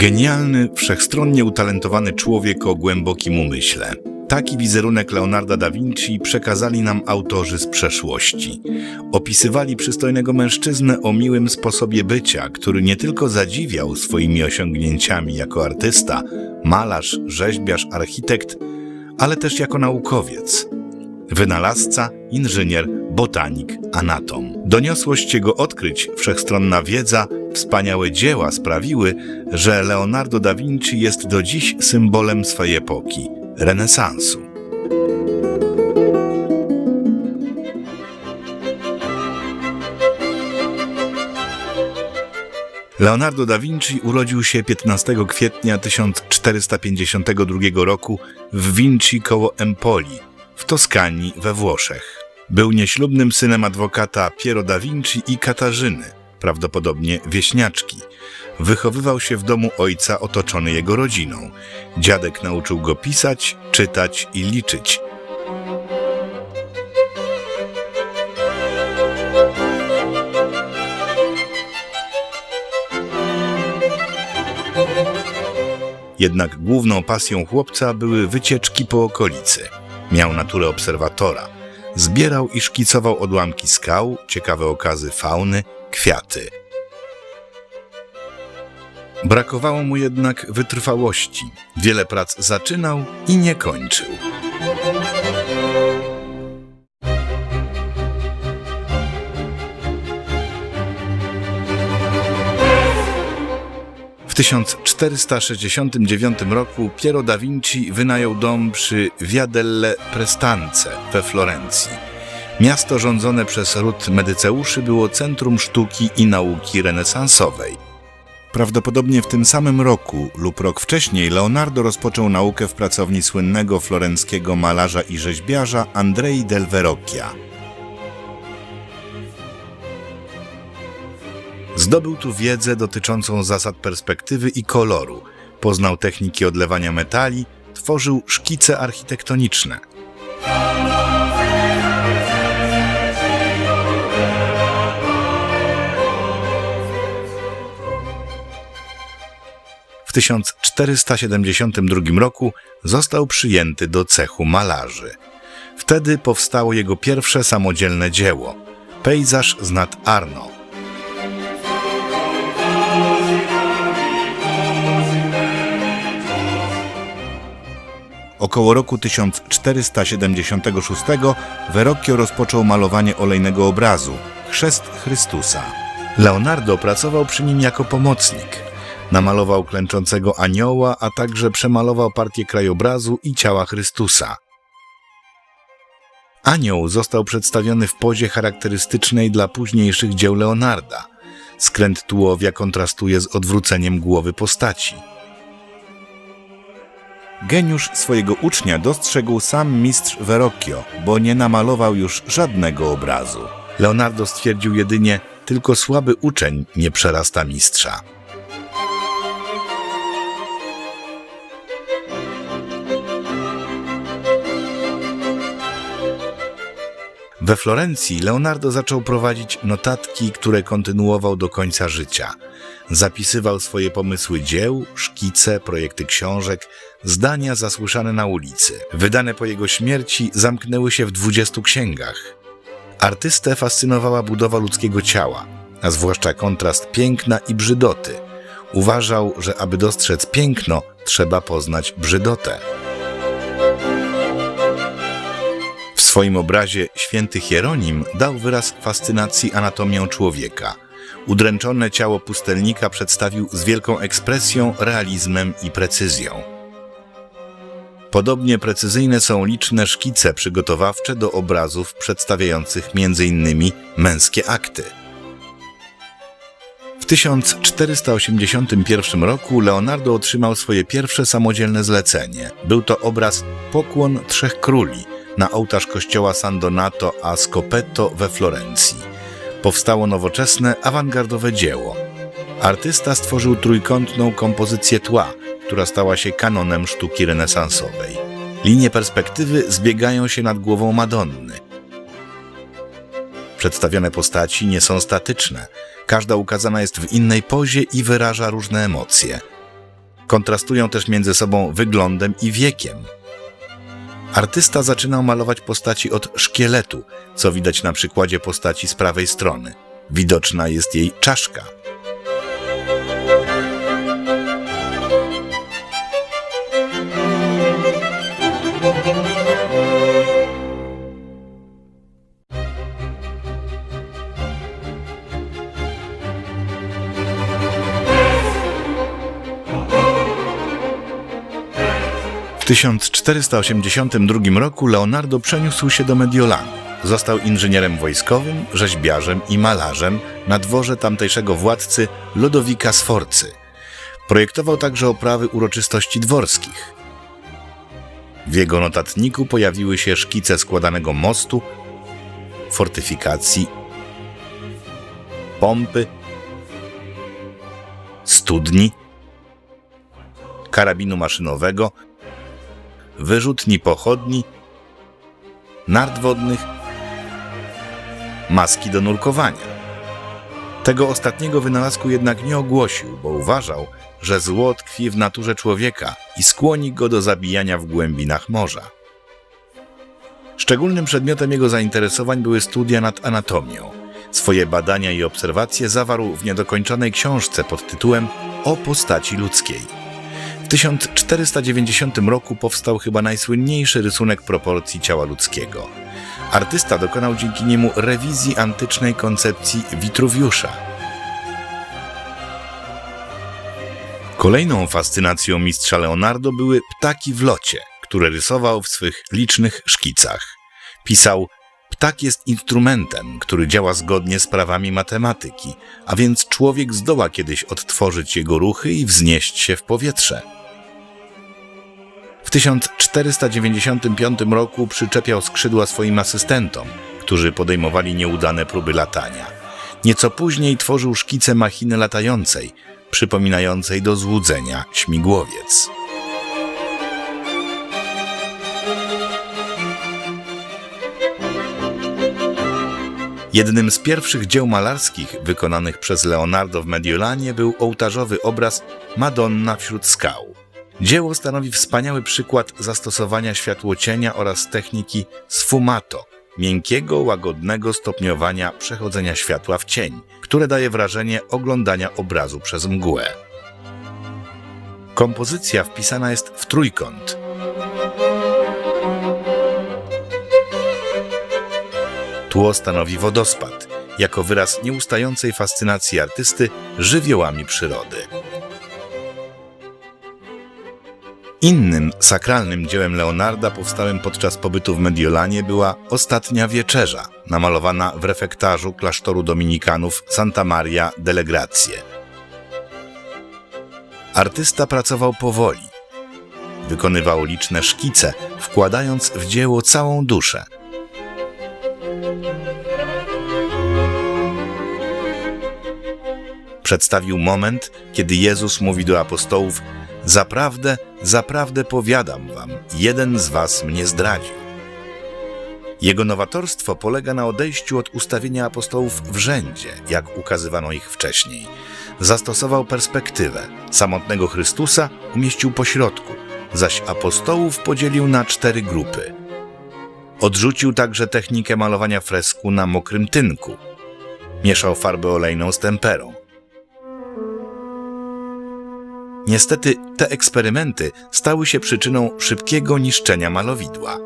Genialny, wszechstronnie utalentowany człowiek o głębokim umyśle. Taki wizerunek Leonarda da Vinci przekazali nam autorzy z przeszłości. Opisywali przystojnego mężczyznę o miłym sposobie bycia, który nie tylko zadziwiał swoimi osiągnięciami jako artysta, malarz, rzeźbiarz, architekt, ale też jako naukowiec. Wynalazca, inżynier, botanik, anatom. Doniosłość jego odkryć, wszechstronna wiedza, wspaniałe dzieła sprawiły, że Leonardo da Vinci jest do dziś symbolem swojej epoki renesansu. Leonardo da Vinci urodził się 15 kwietnia 1452 roku w Vinci koło Empoli, w Toskanii we Włoszech. Był nieślubnym synem adwokata Piero da Vinci i Katarzyny, prawdopodobnie wieśniaczki. Wychowywał się w domu ojca otoczony jego rodziną. Dziadek nauczył go pisać, czytać i liczyć. Jednak główną pasją chłopca były wycieczki po okolicy. Miał naturę obserwatora. Zbierał i szkicował odłamki skał, ciekawe okazy fauny, kwiaty. Brakowało mu jednak wytrwałości. Wiele prac zaczynał i nie kończył. 1469 roku Piero da Vinci wynajął dom przy Via delle Prestance we Florencji. Miasto rządzone przez ród Medyceuszy było centrum sztuki i nauki renesansowej. Prawdopodobnie w tym samym roku lub rok wcześniej Leonardo rozpoczął naukę w pracowni słynnego florenckiego malarza i rzeźbiarza Andrei del Verrocchia. Zdobył tu wiedzę dotyczącą zasad perspektywy i koloru, poznał techniki odlewania metali, tworzył szkice architektoniczne. W 1472 roku został przyjęty do cechu malarzy. Wtedy powstało jego pierwsze samodzielne dzieło pejzaż z nad Arno. Około roku 1476 Verrocchio rozpoczął malowanie olejnego obrazu Chrzest Chrystusa. Leonardo pracował przy nim jako pomocnik. Namalował klęczącego anioła, a także przemalował partię krajobrazu i ciała Chrystusa. Anioł został przedstawiony w pozie charakterystycznej dla późniejszych dzieł Leonarda. Skręt tułowia kontrastuje z odwróceniem głowy postaci. Geniusz swojego ucznia dostrzegł sam mistrz Verrocchio, bo nie namalował już żadnego obrazu. Leonardo stwierdził jedynie, tylko słaby uczeń nie przerasta mistrza. We Florencji Leonardo zaczął prowadzić notatki, które kontynuował do końca życia. Zapisywał swoje pomysły dzieł, szkice, projekty książek, zdania zasłyszane na ulicy. Wydane po jego śmierci zamknęły się w dwudziestu księgach. Artystę fascynowała budowa ludzkiego ciała, a zwłaszcza kontrast piękna i brzydoty. Uważał, że aby dostrzec piękno, trzeba poznać brzydotę. W swoim obrazie święty Hieronim dał wyraz fascynacji anatomią człowieka. Udręczone ciało pustelnika przedstawił z wielką ekspresją, realizmem i precyzją. Podobnie precyzyjne są liczne szkice przygotowawcze do obrazów przedstawiających m.in. męskie akty. W 1481 roku Leonardo otrzymał swoje pierwsze samodzielne zlecenie. Był to obraz Pokłon Trzech Króli na ołtarz kościoła San Donato a Scopetto we Florencji. Powstało nowoczesne, awangardowe dzieło. Artysta stworzył trójkątną kompozycję tła, która stała się kanonem sztuki renesansowej. Linie perspektywy zbiegają się nad głową Madonny. Przedstawione postaci nie są statyczne. Każda ukazana jest w innej pozie i wyraża różne emocje. Kontrastują też między sobą wyglądem i wiekiem. Artysta zaczynał malować postaci od szkieletu, co widać na przykładzie postaci z prawej strony. Widoczna jest jej czaszka. 1482 roku Leonardo przeniósł się do Mediolanu. Został inżynierem wojskowym, rzeźbiarzem i malarzem na dworze tamtejszego władcy Lodowika Sforcy. Projektował także oprawy uroczystości dworskich. W jego notatniku pojawiły się szkice składanego mostu, fortyfikacji, pompy, studni, karabinu maszynowego, wyrzutni pochodni, nart wodnych, maski do nurkowania. Tego ostatniego wynalazku jednak nie ogłosił, bo uważał, że zło tkwi w naturze człowieka i skłoni go do zabijania w głębinach morza. Szczególnym przedmiotem jego zainteresowań były studia nad anatomią. Swoje badania i obserwacje zawarł w niedokończonej książce pod tytułem O postaci ludzkiej. W 1490 roku powstał chyba najsłynniejszy rysunek proporcji ciała ludzkiego. Artysta dokonał dzięki niemu rewizji antycznej koncepcji Witruwiusza. Kolejną fascynacją mistrza Leonardo były ptaki w locie, które rysował w swych licznych szkicach. Pisał: Ptak jest instrumentem, który działa zgodnie z prawami matematyki, a więc człowiek zdoła kiedyś odtworzyć jego ruchy i wznieść się w powietrze. W 1495 roku przyczepiał skrzydła swoim asystentom, którzy podejmowali nieudane próby latania. Nieco później tworzył szkice machiny latającej, przypominającej do złudzenia śmigłowiec. Jednym z pierwszych dzieł malarskich wykonanych przez Leonardo w Mediolanie był ołtarzowy obraz Madonna wśród skał. Dzieło stanowi wspaniały przykład zastosowania światłocienia oraz techniki sfumato, miękkiego, łagodnego stopniowania przechodzenia światła w cień, które daje wrażenie oglądania obrazu przez mgłę. Kompozycja wpisana jest w trójkąt. Tło stanowi wodospad, jako wyraz nieustającej fascynacji artysty żywiołami przyrody. Innym sakralnym dziełem Leonarda powstałym podczas pobytu w Mediolanie była Ostatnia Wieczerza, namalowana w refektarzu klasztoru dominikanów Santa Maria delle Grazie. Artysta pracował powoli. Wykonywał liczne szkice, wkładając w dzieło całą duszę. Przedstawił moment, kiedy Jezus mówi do apostołów: Zaprawdę, zaprawdę powiadam wam, jeden z was mnie zdradził. Jego nowatorstwo polega na odejściu od ustawienia apostołów w rzędzie, jak ukazywano ich wcześniej. Zastosował perspektywę. Samotnego Chrystusa umieścił po środku, zaś apostołów podzielił na cztery grupy. Odrzucił także technikę malowania fresku na mokrym tynku. Mieszał farbę olejną z temperą. Niestety te eksperymenty stały się przyczyną szybkiego niszczenia malowidła.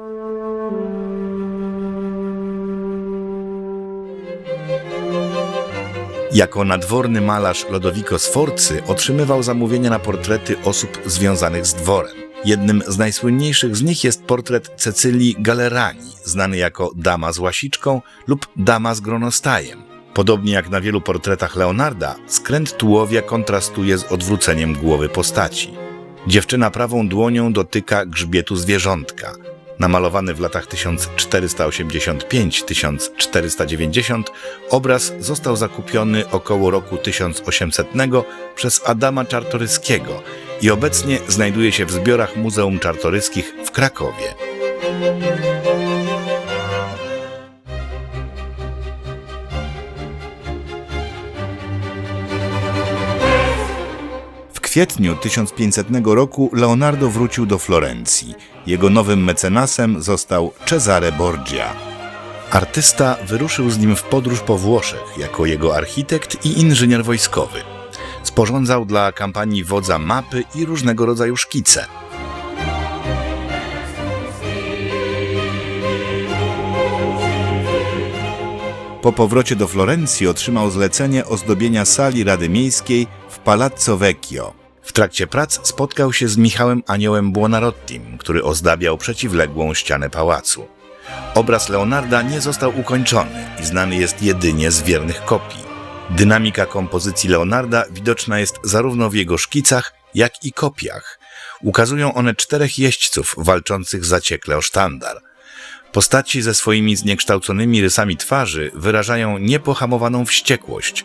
Jako nadworny malarz Lodowico Sforcy otrzymywał zamówienia na portrety osób związanych z dworem. Jednym z najsłynniejszych z nich jest portret Cecylii Galerani, znany jako Dama z łasiczką lub Dama z gronostajem. Podobnie jak na wielu portretach Leonarda, skręt tułowia kontrastuje z odwróceniem głowy postaci. Dziewczyna prawą dłonią dotyka grzbietu zwierzątka. Namalowany w latach 1485-1490, obraz został zakupiony około roku 1800 przez Adama Czartoryskiego i obecnie znajduje się w zbiorach Muzeum Czartoryskich w Krakowie. Kwietniu 1500 roku Leonardo wrócił do Florencji. Jego nowym mecenasem został Cesare Borgia. Artysta wyruszył z nim w podróż po Włoszech jako jego architekt i inżynier wojskowy. Sporządzał dla kampanii wodza mapy i różnego rodzaju szkice. Po powrocie do Florencji otrzymał zlecenie ozdobienia sali Rady Miejskiej w Palazzo Vecchio. W trakcie prac spotkał się z Michałem Aniołem Buonarottim, który ozdabiał przeciwległą ścianę pałacu. Obraz Leonarda nie został ukończony i znany jest jedynie z wiernych kopii. Dynamika kompozycji Leonarda widoczna jest zarówno w jego szkicach, jak i kopiach. Ukazują one czterech jeźdźców walczących zaciekle o sztandar. Postaci ze swoimi zniekształconymi rysami twarzy wyrażają niepohamowaną wściekłość.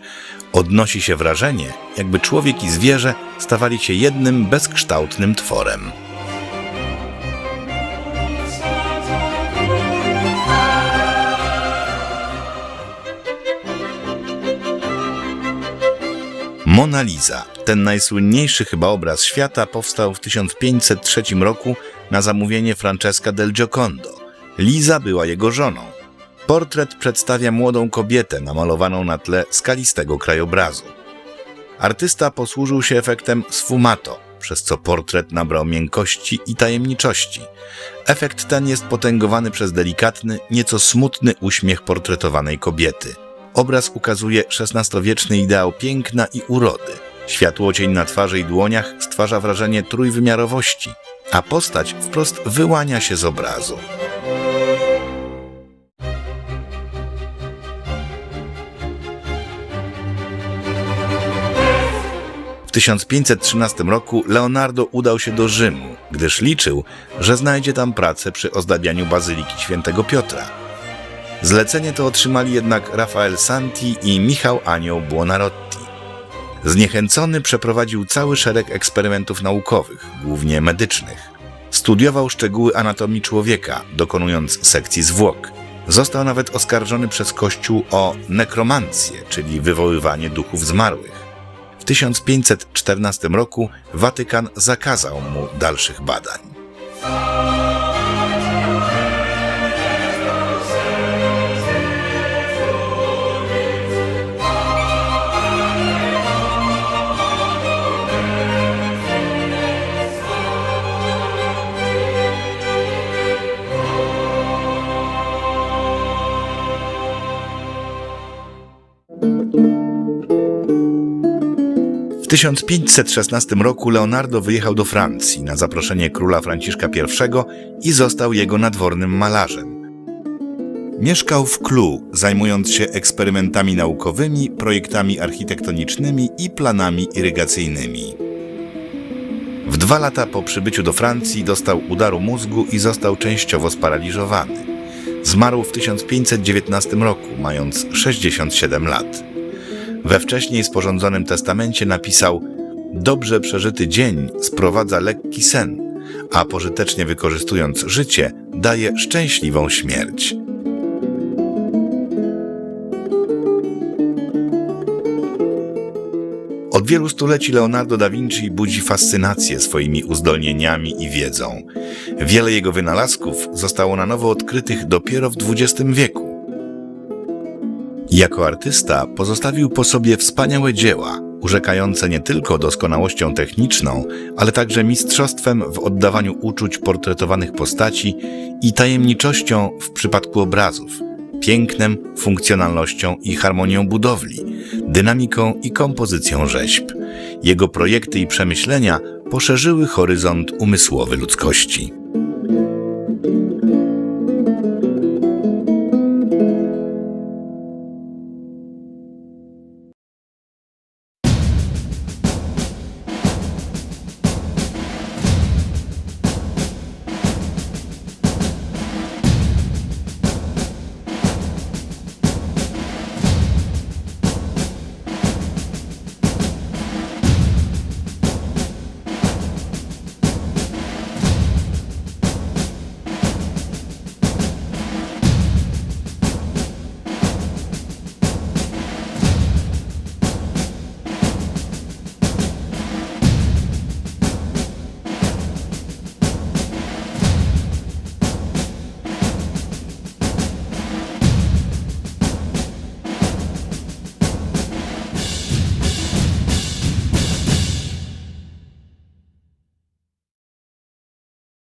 Odnosi się wrażenie, jakby człowiek i zwierzę stawali się jednym bezkształtnym tworem. Mona Lisa, ten najsłynniejszy chyba obraz świata, powstał w 1503 roku na zamówienie Francesca del Giocondo. Liza była jego żoną. Portret przedstawia młodą kobietę namalowaną na tle skalistego krajobrazu. Artysta posłużył się efektem sfumato, przez co portret nabrał miękkości i tajemniczości. Efekt ten jest potęgowany przez delikatny, nieco smutny uśmiech portretowanej kobiety. Obraz ukazuje XVI-wieczny ideał piękna i urody. Światłocień na twarzy i dłoniach stwarza wrażenie trójwymiarowości, a postać wprost wyłania się z obrazu. W 1513 roku Leonardo udał się do Rzymu, gdyż liczył, że znajdzie tam pracę przy ozdabianiu Bazyliki Świętego Piotra. Zlecenie to otrzymali jednak Rafael Santi i Michał Anioł Buonarroti. Zniechęcony przeprowadził cały szereg eksperymentów naukowych, głównie medycznych. Studiował szczegóły anatomii człowieka, dokonując sekcji zwłok. Został nawet oskarżony przez Kościół o nekromancję, czyli wywoływanie duchów zmarłych. W 1514 roku Watykan zakazał mu dalszych badań. W 1516 roku Leonardo wyjechał do Francji na zaproszenie króla Franciszka I i został jego nadwornym malarzem. Mieszkał w Clou, zajmując się eksperymentami naukowymi, projektami architektonicznymi i planami irygacyjnymi. W dwa lata po przybyciu do Francji dostał udaru mózgu i został częściowo sparaliżowany. Zmarł w 1519 roku, mając 67 lat. We wcześniej sporządzonym testamencie napisał: Dobrze przeżyty dzień sprowadza lekki sen, a pożytecznie wykorzystując życie, daje szczęśliwą śmierć. Od wielu stuleci Leonardo da Vinci budzi fascynację swoimi uzdolnieniami i wiedzą. Wiele jego wynalazków zostało na nowo odkrytych dopiero w XX wieku. Jako artysta pozostawił po sobie wspaniałe dzieła, urzekające nie tylko doskonałością techniczną, ale także mistrzostwem w oddawaniu uczuć portretowanych postaci i tajemniczością w przypadku obrazów, pięknem, funkcjonalnością i harmonią budowli, dynamiką i kompozycją rzeźb. Jego projekty i przemyślenia poszerzyły horyzont umysłowy ludzkości.